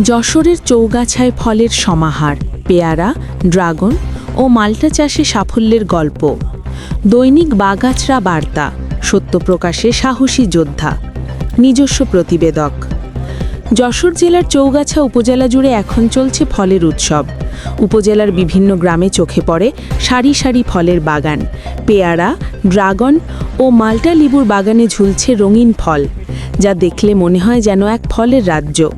যশোরের চৌগাছায় ফলের সমাহার, পেয়ারা, ড্রাগন ও মাল্টা চাষে সাফল্যের গল্প। দৈনিক বাগাছরা বার্তা সত্যপ্রকাশে সাহসী যোদ্ধা, নিজস্ব প্রতিবেদক। যশোর জেলার চৌগাছা উপজেলা জুড়ে এখন চলছে ফলের উৎসব। উপজেলার বিভিন্ন গ্রামে চোখে পড়ে সারি সারি ফলের বাগান, পেয়ারা, ড্রাগন ও মাল্টা লেবুর বাগানে ঝুলছে রঙিন ফল, যা দেখলে মনে হয় যেন এক ফলের রাজ্য।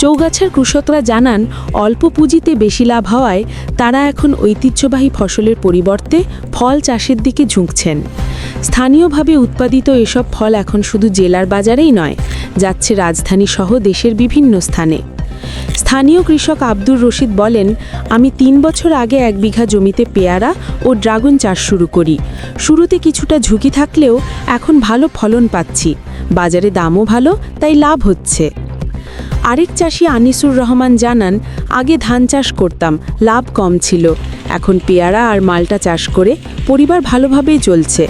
চৌগাছার কৃষকরা জানান, অল্প পুঁজিতে বেশি লাভ হওয়ায় তারা এখন ঐতিহ্যবাহী ফসলের পরিবর্তে ফল চাষের দিকে ঝুঁকছেন। স্থানীয়ভাবে উৎপাদিত এসব ফল এখন শুধু জেলার বাজারেই নয়, যাচ্ছে রাজধানী সহ দেশের বিভিন্ন স্থানে। স্থানীয় কৃষক আব্দুর রশিদ বলেন, আমি তিন বছর আগে এক বিঘা জমিতে পেয়ারা ও ড্রাগন চাষ শুরু করি। শুরুতে কিছুটা ঝুঁকি থাকলেও এখন ভালো ফলন পাচ্ছি। বাজারে দামও ভালো, তাই লাভ হচ্ছে। আরেক চাষি আনিসুর রহমান জানান, আগে ধান চাষ করতাম, লাভ কম ছিল। এখন পেয়ারা আর মালটা চাষ করে পরিবার ভালোভাবেই চলছে।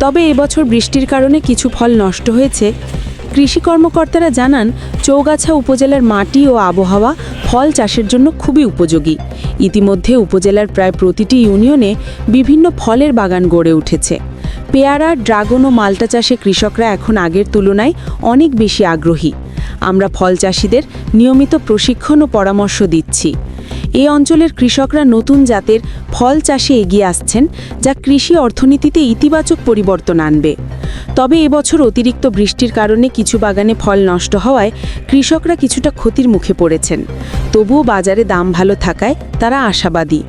তবে এবছর বৃষ্টির কারণে কিছু ফল নষ্ট হয়েছে। কৃষি কর্মকর্তারা জানান, চৌগাছা উপজেলার মাটি ও আবহাওয়া ফল চাষের জন্য খুবই উপযোগী। ইতিমধ্যে উপজেলার প্রায় প্রতিটি ইউনিয়নে বিভিন্ন ফলের বাগান গড়ে উঠেছে। পেয়ারা, ড্রাগন ও মাল্টা চাষে কৃষকরা এখন আগের তুলনায় অনেক বেশি আগ্রহী। আমরা ফল চাষিদের নিয়মিত প্রশিক্ষণ ও পরামর্শ দিচ্ছি। এই অঞ্চলের কৃষকরা নতুন জাতের ফল চাষে এগিয়ে আসছেন, যা কৃষি অর্থনীতিতে ইতিবাচক পরিবর্তন আনবে। তবে এবছর অতিরিক্ত বৃষ্টির কারণে কিছু বাগানে ফল নষ্ট হওয়ায় কৃষকরা কিছুটা ক্ষতির মুখে পড়েছেন। তবুও বাজারে দাম ভালো থাকায় তারা আশাবাদী।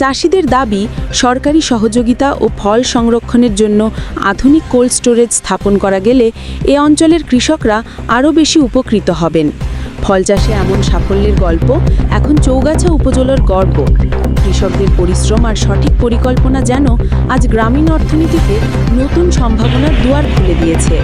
চাষিদের দাবি, সরকারি সহযোগিতা ও ফল সংরক্ষণের জন্য আধুনিক কোল্ড স্টোরেজ স্থাপন করা গেলে এ অঞ্চলের কৃষকরা আরও বেশি উপকৃত হবেন। ফল চাষে এমন সাফল্যের গল্প এখন চৌগাছা উপজেলার গর্ব। কৃষকদের পরিশ্রম আর সঠিক পরিকল্পনা যেন আজ গ্রামীণ অর্থনীতিতে নতুন সম্ভাবনার দুয়ার খুলে দিয়েছে।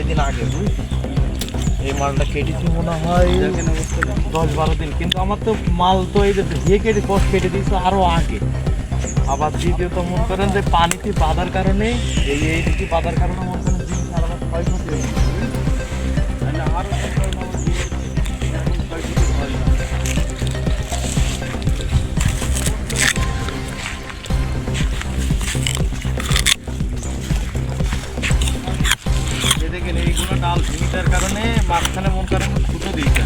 কয়দিন আগে। এই মালটা কেটেছি মনে হয় দশ বারো দিন। কিন্তু আমার তো মাল তো এই যে যে কেটে কষ কেটে দিয়েছে আরও আগে। আবার দ্বিতীয়ত মনে করেন যে পানিতে বাঁধার কারণে, এই এই বাঁধার কারণে এই এইগুলো ডাল ভেঙে কারণে মাঝখানে মন করেন ফুটো দিয়েছে।